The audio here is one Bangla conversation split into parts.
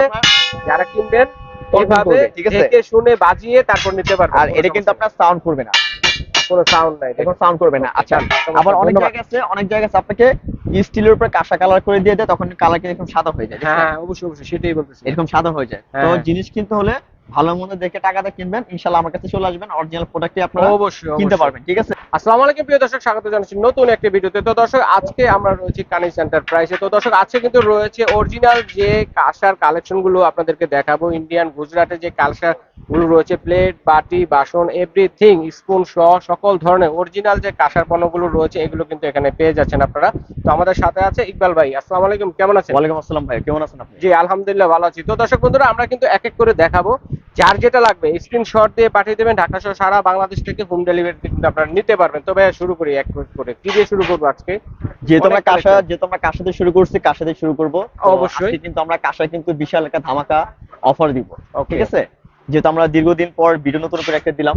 আপনার যারা কিনবেন এভাবে এইভাবে ঠিক আছে? শুনে বাজিয়ে তারপর নিতে পারবেন আর এটা কিন্তু আপনার সাউন্ড করবে না। কোনো সাউন্ড নাই এখন সাউন্ড করবে না। আচ্ছা আবার অনেক। জায়গা আছে অনেক জায়গা আছে আপনাকে স্টিলের উপরে কাঁসা কালার করে দিয়ে দেয় তখন কালার কিন্তু এরকম সাদা হয়ে যায় হ্যাঁ হ্যাঁ, অবশ্যই অবশ্যই সেটাই বলতেছি। এরকম সাদা হয়ে যায়। তো হ্যাঁ। জিনিস কিনতে হলে ভালো মন্দ দেখে টাকাটা কিনবেন ইনশাল্লাহ আমার কাছে চলে আসবেন। অরিজিনাল প্রোডাক্টই আপনারা অবশ্যই কিনতে পারবেন ঠিক আছে? আসসালামু আলাইকুম প্রিয় দর্শক স্বাগত জানাচ্ছি নতুন একটি ভিডিওতে। তো দর্শক আজকে আমরা রয়েছি কানি সেন্টার প্রাইসে তো দর্শক আজকে কিন্তু রয়েছে অরিজিনাল যে কাঁসার কালেকশনগুলো আপনাদেরকে দেখাবো। ইন্ডিয়ান গুজরাটে যে রয়েছে প্লেট বাটি বাসন এভরিথিং স্পুন সহ সকল ধরনের অরিজিনাল যে কাঁসার পণ্যগুলো রয়েছে এগুলো কিন্তু এখানে পেয়ে যাচ্ছেন আপনারা। তো আমাদের সাথে আছে ইকবাল ভাই। আসসালামু আলাইকুম কেমন আছেন? ওয়ালাইকুম আসসালাম ভাই কেমন আছেন আপনি? জি আলহামদুলিল্লাহ ভালো আছি। তো দর্শক বন্ধুরা আমরা কিন্তু এক এক করে দেখাবো। যার যেটা লাগবে স্ক্রিনশট দিয়ে পাঠিয়ে দেবেন। ঢাকা সহ সারা বাংলাদেশ থেকে হোম ডেলিভারি কিন্তু আপনারা নিতে পারবেন। তবে শুরু করি এক করে। কি দিয়ে শুরু করব আজকে? আমরা অনেক কাঁসা। যেহেতু আমরা কাঁসা দিয়ে শুরু করছি কাঁসা দিয়ে শুরু করব। অবশ্যই। কিন্তু আমরা কাঁসা কিন্তু বিশাল একটা ধামাকা অফার দিব। ঠিক আছে? যেহেতু আমরা দীর্ঘদিন পর ভিডিও নতুন করে একটা দিলাম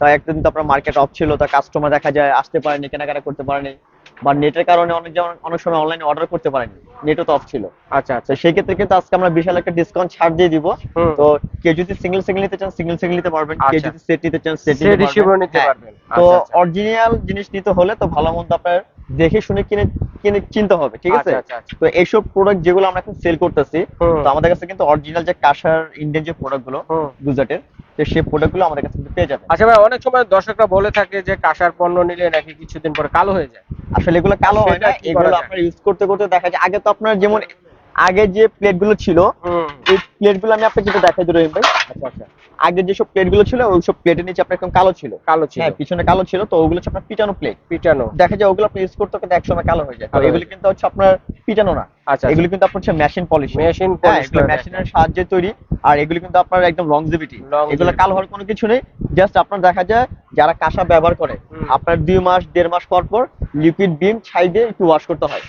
তাই একটা তো আপনার মার্কেট অফ ছিল তা কাস্টমার দেখা যায় আসতে পারেনি কেনাকাটা করতে পারেনি। বা নেটের কারণে অনেক যেমন অনেক সময় অনলাইনে অর্ডার করতে পারেনি। নেটও তো অফ ছিল। আচ্ছা আচ্ছা। সেই ক্ষেত্রে কিন্তু আজকে আমরা বিশাল একটা ডিসকাউন্ট ছাড় দিয়ে দিব। তো কেউ যদি সিঙ্গেল সিঙ্গেল নিতে চান সিঙ্গেল সিঙ্গেল নিতে পারবেন। কেউ আচ্ছা। যদি সেট নিতে চান সেট নিতে হ্যাঁ। পারবেন। তো আচ্ছা, আচ্ছা। অরিজিনাল জিনিস নিতে হলে তো ভালো মন্দ আপনার দেখে শুনে কিনে কিনে চিনতে হবে ঠিক আছে? আচ্ছা, আচ্ছা, আচ্ছা। তো এইসব প্রোডাক্ট যেগুলো আমরা এখন সেল করতেছি তো আমাদের কাছে কিন্তু অরিজিনাল যে কাঁসার ইন্ডিয়ান যে প্রোডাক্টগুলো গুজরাটের তো সেই প্রোডাক্টগুলো আমাদের কাছে কিন্তু পেয়ে যাবে আচ্ছা ভাই অনেক সময় দর্শকরা বলে থাকে যে কাঁসার পণ্য নিলে নাকি কিছুদিন পরে কালো হয়ে যায়। আসলে এগুলো কালো হয় না এগুলো আপনার ইউজ করতে করতে দেখা যায় আগে তো আপনার যেমন আগে যে প্লেটগুলো ছিল হুম। এই প্লেটগুলো আমি আপনাকে যেটা দেখাই দিই রহিম ভাই। আচ্ছা আচ্ছা। আগে যেসব প্লেটগুলো ছিল ওই সব প্লেটের নিচে আপনার একদম কালো ছিল। কালো ছিল। হ্যাঁ পিছনে কালো ছিল তো ওগুলো হচ্ছে আপনার পিটানো প্লেট পিটানো। দেখা যায় ওগুলো আপনি ইউজ করতে করতে একসময় কালো হয়ে যায়। এগুলো কিন্তু হচ্ছে আপনার পিটানো না। আচ্ছা এগুলো কিন্তু আপনার হচ্ছে মেশিন পলিশ মেশিন এগুলো মেশিনের সাহায্যে তৈরি আর এগুলো কিন্তু আপনার একদম লংজিভিটি এগুলো কালো হওয়ার কোনো কিছু নেই। জাস্ট আপনার দেখা যায় যারা কাঁসা ব্যবহার করে আপনার দুই মাস দেড় মাস পর পর লিকুইড বিম ছাই দিয়ে একটু ওয়াশ করতে হয়।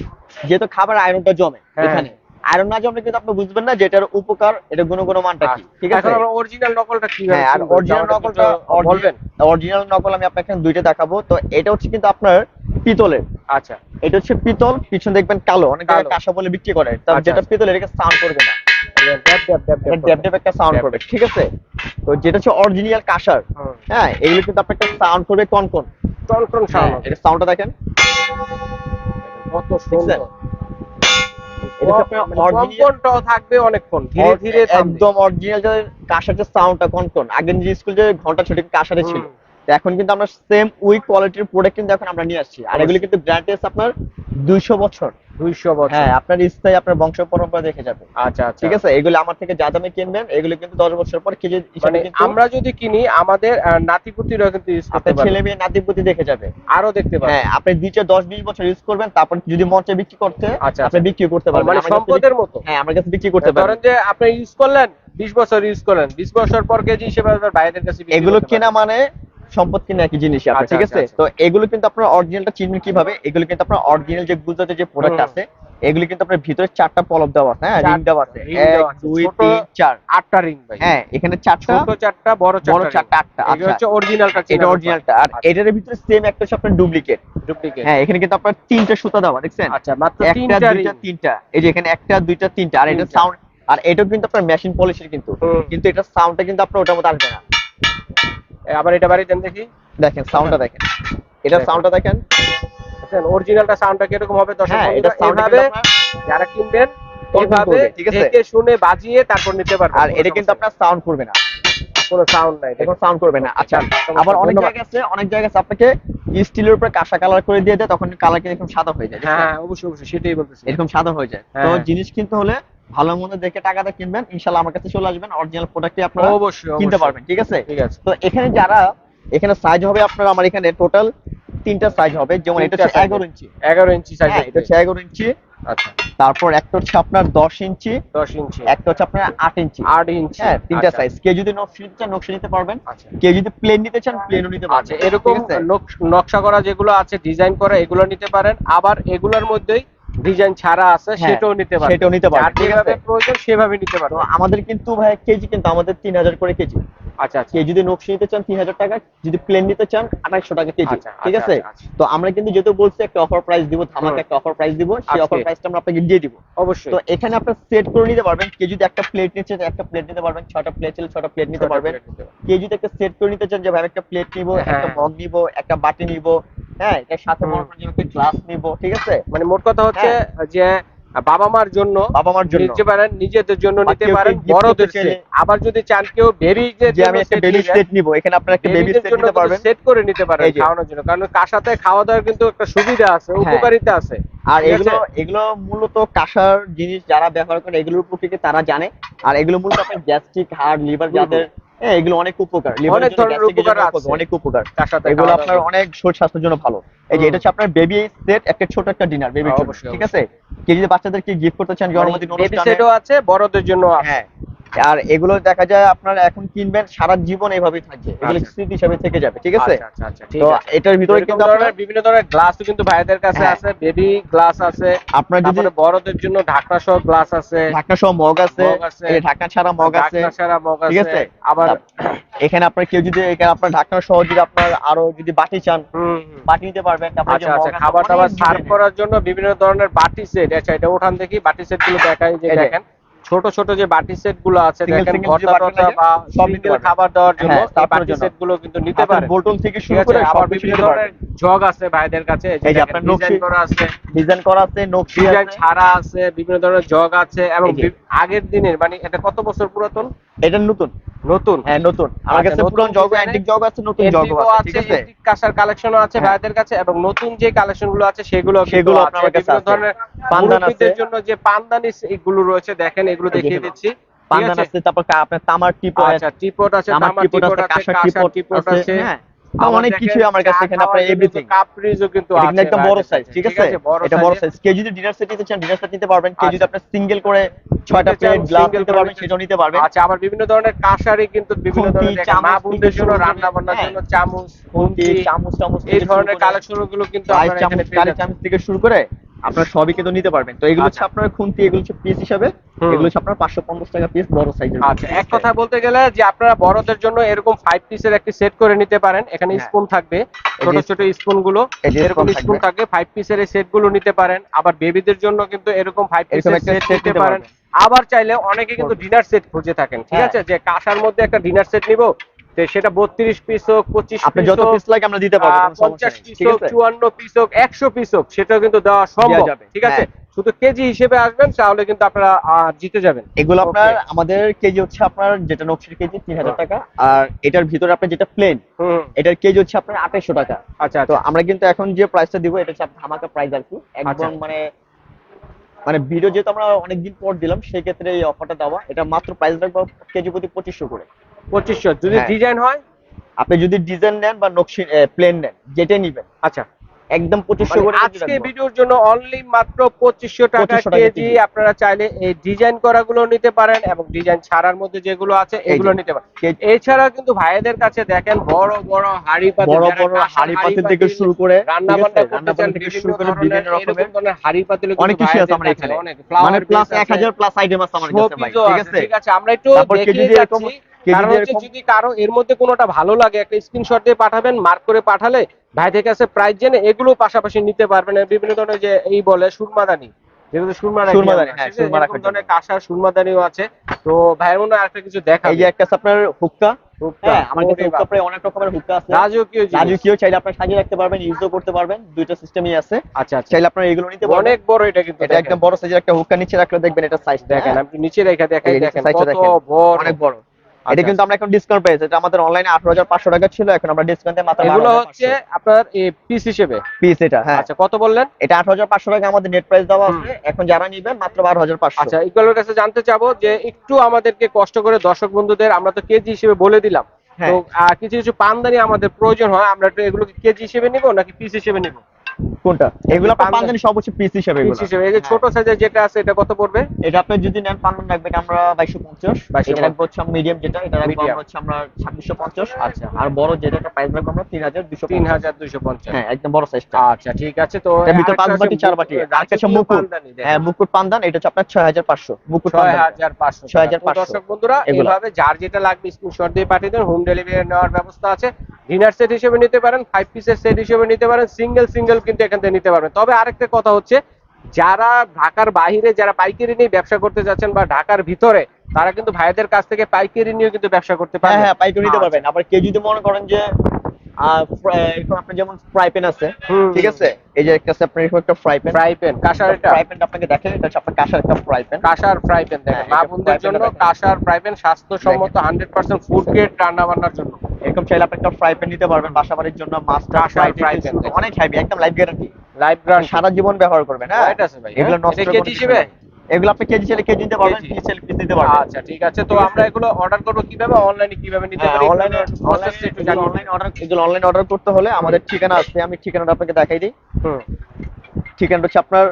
যেহেতু খাবার আয়রনটা জমে হ্যাঁ। এখানে। আয়রন না জমলে কিন্তু আপনি বুঝবেন না যে এটার উপকার এটা গুণগত মানটা কি। ঠিক আছে। এখন অরিজিনাল নকলটা কি হ্যাঁ আর অরিজিনাল নকলটা বলবেন। অরিজিনাল নকল আমি আপনাকে এখানে দুইটা দেখাবো। তো এটা হচ্ছে কিন্তু আপনার পিতলের। আচ্ছা। এটা হচ্ছে পিতল পিছনে দেখবেন কালো। অনেক কাঁসা বলে বিক্রি করে। তা আচ্ছা, যেটা আচ্ছা। পিতল এটাকে সাউন্ড করবে না। এটা একটা সাউন্ড করবে ঠিক আছে? তো যেটা হচ্ছে অরিজিনাল কাঁসার। হ্যাঁ এগুলো কিন্তু আপনাকে সাউন্ড করবে কোন কোন টন টন সাউন্ড এটা সাউন্ডটা দেখেন। কত সুন্দর এটা হচ্ছে আপনার মানে original- কম্পনটাও থাকবে অনেকক্ষণ। ধীরে ধীরে। একদম অরিজিনাল যে কাঁসার যে সাউন্ডটা কোন কোন? আগে যে স্কুল যে ঘণ্টা ছুটি কাঁসারে ছিল। এখন কিন্তু আমরা সেম উই কোয়ালিটির প্রোডাক্ট কিন্তু এখন আমরা নিয়ে আসছি। আর এগুলো কিন্তু গ্যারান্টি আপনার দুইশো বছর। 200 বছর। হ্যাঁ আপনার স্থায়ী আপনার বংশ পরম্পরা দেখে যাবে। আচ্ছা আচ্ছা। ঠিক আছে? এগুলো আমার থেকে যা দামে কিনবেন এগুলো কিন্তু দশ বছর পর কেজি মানে আমরা যদি কিনি আমাদের আহ, নাতিপুতিরাও কিন্তু আপনার ছেলে মেয়ে নাতিপুতি দেখে যাবে। আরও দেখতে পারবে। হ্যাঁ আপনি দুই চার দশ বিশ বছর ইউজ করবেন তারপর যদি মঞ্চে বিক্রি করতে আচ্ছা, আপনি বিক্রি করতে পারবেন। মানে সম্পদের মতো। বিক্রি- হ্যাঁ আমার কাছে বিক্রি করতে ধরেন পারবেন। যে আপনি ইউজ করলেন 20 বছর ইউজ করলেন 20 বছর পর কেজি হিসেবে আপনার বাইরের কাছে এগুলো কেনা মানে সম্পদ কিনা একই জিনিস আপনার আচ্ছা, ঠিক আচ্ছা, আছে? আচ্ছা। তো এগুলো কিন্তু আপনার অরিজিনালটা চিনবেন কীভাবে? এগুলো কিন্তু আপনার অরিজিনাল যে গুজরাটের যে প্রোডাক্ট আছে এগুলো কিন্তু আপনার ভিতরে চারটা পলব দেওয়া আছে হ্যাঁ? রিং দেওয়া আছে। এক। দুই তিন চার। আটটা রিং ভাই। হ্যাঁ এখানে চারটা ছোট চারটা বড় চারটা বড় চারটা আটটা এটা হচ্ছে অরিজিনালটা এটা অরিজিনালটা আর এটার ভিতরে সেম একটা হচ্ছে আপনার ডুপ্লিকেট ডুপ্লিকেট হ্যাঁ এখানে কিন্তু আপনার তিনটা সুতা দেওয়া দেখছেন? আচ্ছা মাত্র তিনটা দুইটা তিনটা। এই যে এখানে একটা দুইটা তিনটা। আর এটা সাউন্ড আর এটাও কিন্তু আপনার মেশিন পলিশের কিন্তু। কিন্তু এটা সাউন্ডটা কিন্তু আপনার ওটার মতো আসবে না। আবার এটা বাড়ি দেন দেখি। দেখেন সাউন্ডটা দেখেন। এটা সাউন্ডটা দেখেন। দেখেন অরিজিনালটা সাউন্ডটা কীরকম হবে? দর্শক হ্যাঁ এটা কিন্তু আপনার যারা কিনবেন এইভাবে ঠিক আছে? দেখে শুনে বাজিয়ে তারপর নিতে পারবেন আর এটা কিন্তু আপনার সাউন্ড করবে না। কোনো সাউন্ড নাই এখন সাউন্ড করবে না। আচ্ছা আবার অনেক। জায়গা আছে অনেক জায়গা আছে আপনাকে স্টিলের উপরে কাঁসা কালার করে দিয়ে দেয় তখন কালার কিন্তু এরকম সাদা হয়ে যায় হ্যাঁ অবশ্যই অবশ্যই সেটাই বলতেছি। এরকম সাদা হয়ে যায়। তো হ্যাঁ। জিনিস কিনতে হলে ভালো মন্দ দেখে টাকাটা কিনবেন ইনশাল্লাহ আমার কাছে চলে আসবেন অরিজিনাল প্রোডাক্টই আপনারা অবশ্যই কিনতে পারবেন ঠিক আছে? ঠিক আছে। তো এখানে যারা এখানে সাইজ হবে আপনার আমার এখানে টোটাল তিনটা সাইজ হবে যেমন এটা হচ্ছে size এগারো ইঞ্চি। এগারো ইঞ্চি সাইজ হ্যাঁ এটা হচ্ছে এগারো ইঞ্চি। আচ্ছা। তারপর একটা হচ্ছে আপনার দশ ইঞ্চি। দশ ইঞ্চি। একটা হচ্ছে আপনার আট ইঞ্চি। আট ইঞ্চি। হ্যাঁ তিনটা আচ্ছা, সাইজ কে যদি নকশা নিতে চান নকশা নিতে পারবেন। আচ্ছা। কেউ যদি প্লেন নিতে চান প্লেনও নিতে পারবেন। আচ্ছা এরকম নকশা করা যেগুলো আছে ডিজাইন করা এগুলো নিতে পারেন। আবার এগুলোর মধ্যেই ডিজাইন ছাড়া আছে হ্যাঁ, সেটাও নিতে পারবে। সেটাও নিতে পারবে। ঠিক যেভাবে আছে। প্রয়োজন সেভাবে নিতে তো পারবে আমাদের কিন্তু ভাই কেজি কিন্তু আমাদের তিন হাজার করে কেজি। আচ্ছা আচ্ছা। যদি নকশি নিতে চান তিন হাজার টাকা। যদি প্লেন নিতে চান আঠাইশশো টাকা কেজি। আচ্ছা, ঠিক আচ্ছা, আছে? আচ্ছা। তো আমরা কিন্তু যেহেতু বলছি একটা অফার প্রাইস দিব ধামাকা একটা অফার প্রাইস দিব সেই। অফার প্রাইসটা আমরা আপনাকে দিয়ে দিব। অবশ্যই। তো এখানে আপনার সেট করে নিতে পারবেন। কেউ যদি একটা প্লেট নিতে চান একটা প্লেট নিতে পারবেন। ছটা প্লেট ছিল ছটা প্লেট নিতে পারবেন। কেউ যদি একটা সেট করে নিতে চান যে ভাই একটা প্লেট নিব একটা হ্যাঁ। মগ নিব একটা বাটি নিব হ্যাঁ এটার সাথে গ্লাস নিব ঠিক আছে? মানে মোট কথা হচ্ছে যে বাবা মার জন্য বাবা মার জন্য। নিতে পারেন নিজেদের জন্য নিতে পারেন বড়দের set। আবার যদি চান কেউ বেবিদের যে আমি একটা বেবি সেট নিব এখানে আপনার একটা বেবি সেট নিতে পারবেন। সেট করে নিতে পারেন খাওয়ানোর জন্য কারণ কাসাতে খাওয়া দাওয়ার কিন্তু একটা সুবিধা আছে হ্যাঁ। উপকারিতা আছে। আর এগুলো এগুলো মূলত কাঁসার জিনিস যারা ব্যবহার করে এগুলোর উপর থেকে তারা জানে। আর এগুলো মূলত আপনার গ্যাস্ট্রিক হার্ট লিভার যাদের হ্যাঁ এগুলো অনেক উপকার। অনেক ধরনের উপকার আছে। অনেক উপকার। সাথে এগুলো আপনার অনেক শরীর স্বাস্থ্যের জন্য ভালো। এই যে এটা হচ্ছে আপনার বেবি সেট একটা ছোট একটা ডিনার বেবি জন্য ঠিক আছে? কে যদি বাচ্চাদেরকে গিফট করতে চান জন্মদিন বেবি অনুষ্ঠানে সেটও আছে বড়দের জন্য আছে হ্যাঁ। আর এগুলো দেখা যায় আপনারা এখন কিনবেন সারা জীবন এইভাবেই থাকবে এগুলো আচ্ছা। স্মৃতি হিসাবে থেকে যাবে ঠিক আছে আচ্ছা আচ্ছা তো এটার ভিতরে কিন্তু আপনার বিভিন্ন ধরনের গ্লাসও কিন্তু ভাইদের কাছে হ্যাঁ। আছে বেবি গ্লাস আছে আপনার যদি বড়দের জন্য ঢাকনা সহ গ্লাস আছে ঢাকনা সহ মগ আছে। এই ঢাকনা ছাড়া মগ আছে ছাড়া মগ আছে ঠিক আছে আবার এখানে আপনার কেউ যদি এখানে আপনার ঢাকনা সহ যদি আপনার আরও যদি বাটি চান। বাটি নিতে পারবেন আচ্ছা আচ্ছা খাবার দাবার সার্ভ করার জন্য বিভিন্ন ধরনের বাটি সেট আচ্ছা এটা ওঠান দেখি বাটি সেটগুলো দেখাই যে। দেখেন ছোট ছোট যে বাটি সেটগুলো আছে দেখেন ভর্তা টর্তা বা। খাবার দেওয়ার জন্য হ্যাঁ, এই বাটি সেটগুলো কিন্তু নিতে পারেন। বোতল থেকে শুরু করে সব বিভিন্ন ধরনের জগ আছে ভাইদের কাছে এই যে আপনার ডিজাইন নকশি- করা আছে ডিজাইন করা আছে নকশি ডিজাইন ছাড়া আছে বিভিন্ন ধরনের জগ আছে এবং আগের দিনের মানে এটা কত বছর পুরাতন? এটা নতুন। নতুন? হ্যাঁ নতুন। আমার আচ্ছা, কাছে পুরান জগ অ্যান্টিক জগ আছে নতুন জগ আছে আছে ঠিক আছে কাঁসার কালেকশনও আছে হ্যাঁ। ভাইদের কাছে এবং নতুন যে কালেকশনগুলো আছে সেগুলো সেগুলো আপনার কাছে আছে। ধরনের পান্দান আছে। জন্য যে পান্দানি এগুলো রয়েছে দেখেন এগুলো দেখিয়ে দিচ্ছি। পান্দান আছে? আছে তারপর আপনার তামার টিপ আচ্ছা টিপট আছে তামার টিপট টিপট আছে আছে কাঁসার টিপট টিপট আছে আছে। হ্যাঁ? অনেক কিছুই আমার কাছে এখানে আপনার এভরিথিং কিন্তু আছে একটা বড় সাইজ ঠিক আছে? এটা বড় সাইজ যদি ডিনার সেট নিতে চান ডিনার সেট নিতে পারবেন। যদি আচ্ছা। আপনার সিঙ্গেল করে ছয়টা প্লেট গ্লাস নিতে পারবেন নিতে- সেটাও নিতে পারবেন। আচ্ছা আবার বিভিন্ন ধরনের কাঁসারই কিন্তু বিভিন্ন ধরনের মা বোনদের জন্য রান্না বান্নার হ্যাঁ। জন্য চামচ খুন্তি চামচ চামচ এই ধরনের কালেকশনগুলো কিন্তু আপনারা এখানে চামচ থেকে শুরু করে আপনার সবই কিন্তু নিতে পারবেন। তো এগুলো হচ্ছে আচ্ছা। আপনার খুন্তি এগুলো হচ্ছে পিস হিসাবে। এগুলো হচ্ছে আপনার পাঁচশো পঞ্চাশ টাকা পিস বড় সাইজের আচ্ছা এক কথা বলতে গেলে যে আপনারা বড়দের জন্য এরকম ফাইভ পিসের একটি সেট করে নিতে পারেন। এখানে হ্যাঁ। স্পুন থাকবে ছোট ছোট স্পুনগুলো এরকম স্পুন থাকবে। ফাইভ পিসের এই সেটগুলো নিতে পারেন। আবার বেবিদের জন্য কিন্তু এরকম ফাইভ পিসের একটা সেট নিতে পারেন। আবার চাইলে অনেকে কিন্তু ডিনার সেট খুঁজে থাকেন ঠিক হ্যাঁ। আছে? যে কাঁসার মধ্যে একটা ডিনার সেট নিব সেটা বত্রিশ পিস হোক পঁচিশ আপনি পিস যত হোক পিস লাগে আমরা দিতে পারব পঞ্চাশ পিস হোক চুয়ান্ন পিস হোক একশো পিস হোক সেটাও কিন্তু দেওয়া সম্ভব। ঠিক আছে? হ্যাঁ। শুধু কেজি হিসেবে আসবেন তাহলে কিন্তু আপনারা জিতে যাবেন। এগুলো আপনার আমাদের কেজি হচ্ছে আপনার যেটা নকশির কেজি তিন হাজার হ্যাঁ। টাকা। আর এটার ভিতরে আপনার যেটা প্লেন এটার কেজি হচ্ছে আপনার আঠাইশশো টাকা। আচ্ছা তো আচ্ছা। আমরা কিন্তু এখন যে প্রাইসটা দিব এটা হচ্ছে ধামাকা প্রাইস আর কি। একদম আচ্ছা। মানে মানে ভিডিও যেহেতু আমরা অনেকদিন পর দিলাম সেই ক্ষেত্রে এই অফারটা দেওয়া এটা মাত্র প্রাইস রাখব কেজি প্রতি পঁচিশশো করে। পঁচিশশো। যদি হ্যাঁ। ডিজাইন হয়? আপনি যদি ডিজাইন নেন বা নকশি প্লেন নেন যেটাই নিবেন। আচ্ছা। একদম পঁচিশশো মানে করে আজকে ভিডিওর জন্য অনলি মাত্র পঁচিশশো টাকা কেজি। আপনারা চাইলে এই ডিজাইন করা গুলো নিতে পারেন এবং ডিজাইন ছাড়ার মধ্যে যেগুলো আছে এগুলো নিতে পারেন। এছাড়া কিন্তু ভাইদের কাছে দেখেন বড় বড় হাড়ি পাতিল বড় বড় হাড়ি পাতিল থেকে শুরু করে রান্না বান্না করতে থেকে শুরু করে বিভিন্ন রকমের হাড়ি পাতিল অনেক কিছু আছে আমার এখানে। মানে প্লাস এক হাজার প্লাস আইটেম আছে আমার কাছে ভাই ঠিক আছে ঠিক আছে? আমরা একটু দেখিয়ে যাচ্ছি। কারণ হচ্ছে যদি কারও এর মধ্যে কোনোটা ভালো লাগে একটা স্ক্রিনশট দিয়ে পাঠাবেন মার্ক করে পাঠালে ভাইদের কাছে প্রাইস জেনে এগুলো পাশাপাশি নিতে পারবেন। বিভিন্ন ধরনের যে এই বলে সুরমাদানি যেগুলো সুরমাদানি, হ্যাঁ, ঠিক আছে? সুরমা এরকম রাখার ধরনের কাঁসার সুরমাদানিও আছে। তো ভাইয়ের মনে আরেকটা কিছু দেখা এই যে একটা আপনার হুক্কা। হুক্কা, হ্যাঁ আমার কাছে হুক্কা প্রায় অনেক রকমের হুক্কা আছে। রাজকীয় রাজকীয় চাইলে সাজিয়ে রাখতে পারবেন ইউজও করতে পারবেন দুইটা সিস্টেমই আছে। আচ্ছা আচ্ছা। চাইলে আপনার এগুলো নিতে পারবেন। অনেক বড় এটা কিন্তু এটা একদম বড় সাইজের একটা হুক্কা নিচে রাখলে দেখবেন এটা সাইজ দেখেন আপনি নিচে রেখে দেখেন কত বড়। অনেক বড়। এটা আচ্ছা, কিন্তু আমরা এখন ডিসকাউন্ট পেয়েছি। এটা আমাদের অনলাইনে আঠারো হাজার পাঁচশো টাকা ছিল এখন আমরা ডিসকাউন্টে মাত্র এগুলো হচ্ছে আপনার পিস হিসেবে? পিস এটা হ্যাঁ। আচ্ছা কত বললেন? এটা আঠারো হাজার পাঁচশো টাকা আমাদের নেট প্রাইস দেওয়া আছে। এখন যারা নিবেন মাত্র বারো হাজার পাঁচশো। আচ্ছা ইকবালের কাছে জানতে চাবো যে একটু আমাদেরকে কষ্ট করে দর্শক বন্ধুদের আমরা তো কেজি হিসেবে বলে দিলাম। তো হ্যাঁ। কিছু কিছু পানদানি আমাদের প্রয়োজন হয় আমরা এগুলোকে কেজি হিসেবে নিব নাকি পিস হিসেবে নিব? কোনটা? এগুলো। পাঞ্জাবি? সব হচ্ছে পিস হিসেবে পিস হিসেবে। এই যে ছোট সাইজের যেটা আছে এটা কত পড়বে? এটা আপনি যদি নেন রাখবেন আমরা বাইশশো পঞ্চাশ। 2250 এটা রাখব হচ্ছে মিডিয়াম যেটা এটা রাখব আমরা হচ্ছে আমরা ছাব্বিশশো পঞ্চাশ। আচ্ছা। আর বড় যেটা এটা প্রাইস রাখব আমরা তিন হাজার দুশো তিন হাজার দুইশো পঞ্চাশ। হ্যাঁ একদম বড় সাইজটা আচ্ছা ঠিক আছে তো ভিতরে পাঁচ বাটি, চার বাটি। আছে মুকুট। হ্যাঁ মুকুট পান্দান এটা হচ্ছে আপনার ছয় হাজার পাঁচশো। মুকুট ছয় পান্দান হাজার পাঁচশো। 6500 দর্শক বন্ধুরা। এইভাবে যার যেটা লাগবে স্ক্রিনশট দিয়ে পাঠিয়ে দেন হোম ডেলিভারি নেওয়ার ব্যবস্থা আছে। ডিনার সেট হিসেবে নিতে পারেন ফাইভ পিসের সেট হিসেবে নিতে পারেন সিঙ্গেল সিঙ্গেল কিন্তু এখান থেকে নিতে পারবেন। তবে আরেকটা কথা হচ্ছে যারা ঢাকার বাহিরে যারা পাইকারি নিয়ে ব্যবসা করতে যাচ্ছেন বা ঢাকার ভিতরে তারা কিন্তু ভাইদের কাছ থেকে পাইকারি নিয়ে কিন্তু ব্যবসা করতে হ্যাঁ পারেন হ্যাঁ পাইকারি নিতে আচ্ছা। পারবেন। আবার কেউ যদি মনে করেন যে এখন আপনার যেমন ফ্রাই প্যান আছে ঠিক আছে? এই যে একটা আছে আপনার এরকম একটা ফ্রাই প্যান ফ্রাই প্যান কাঁসার এটা। ফ্রাই প্যানটা আপনাকে দেখেন এটা আপনার কাঁসার একটা ফ্রাই প্যান কাঁসার ফ্রাই প্যান দেখেন হ্যাঁ, মা এটা বোনদের জন্য। কাঁসার ফ্রাই প্যান স্বাস্থ্যসম্মত হান্ড্রেড পার্সেন্ট ফুড গ্রেড রান্না বান্নার জন্য। এরকম চাইলে আপনি একটা ফ্রাই প্যান নিতে পারবেন বাসা বাড়ির জন্য কাঁসার ফ্রাই প্যান অনেক হাইবি একদম লাইফ গ্যারান্টি লাইভ গ্রান্ড সারা জীবন ব্যবহার করবেন হ্যাঁ? White আছে ভাই, এগুলো হ্যাঁ? নষ্ট এটা কেজি হিসেবে? এগুলো আপনি কেজি চাইলে কেজি নিতে পারবেন। পিস চাইলে পিস নিতে পারবেন। আচ্ছা ঠিক আছে। তো আমরা এগুলো অর্ডার করব কীভাবে? অনলাইনে কীভাবে নিতে হ্যাঁ, পারি? অনলাইনে অনলাইন অর্ডার এগুলো অনলাইন অর্ডার করতে হলে আমাদের ঠিকানা আছে আমি ঠিকানাটা আপনাকে দেখাই দিই। হুম। ঠিকানাটা হচ্ছে আপনার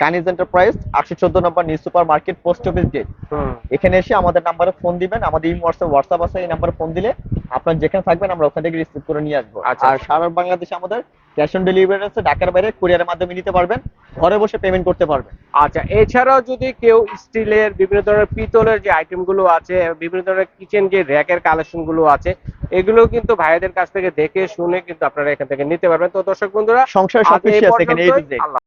কানিজ এন্টারপ্রাইজ আটশো চোদ্দ নম্বর new super market post office gate হুম। এখানে এসে আমাদের নাম্বারে ফোন দিবেন আমাদের এই হোয়াটসঅ্যাপ হোয়াটসঅ্যাপ আছে এই নাম্বারে ফোন দিলে আপনার যেখানে থাকবেন আমরা ওখান থেকে রিসিভ করে নিয়ে আসব। আচ্ছা। আর সারা বাংলাদেশে আমাদের ক্যাশ অন ডেলিভারি আছে ঢাকার বাইরে কুরিয়ারের মাধ্যমে নিতে পারবেন ঘরে বসে পেমেন্ট করতে পারবেন। আচ্ছা এছাড়াও যদি কেউ স্টিলের বিভিন্ন ধরনের পিতলের যে আইটেমগুলো আছে বিভিন্ন ধরনের কিচেন যে র্যাকের কালেকশনগুলো আছে এগুলো কিন্তু ভাইয়াদের কাছ থেকে দেখে শুনে কিন্তু আপনারা এখান থেকে নিতে পারবেন। তো দর্শক বন্ধুরা সংসার সবকিছু আছে এখানে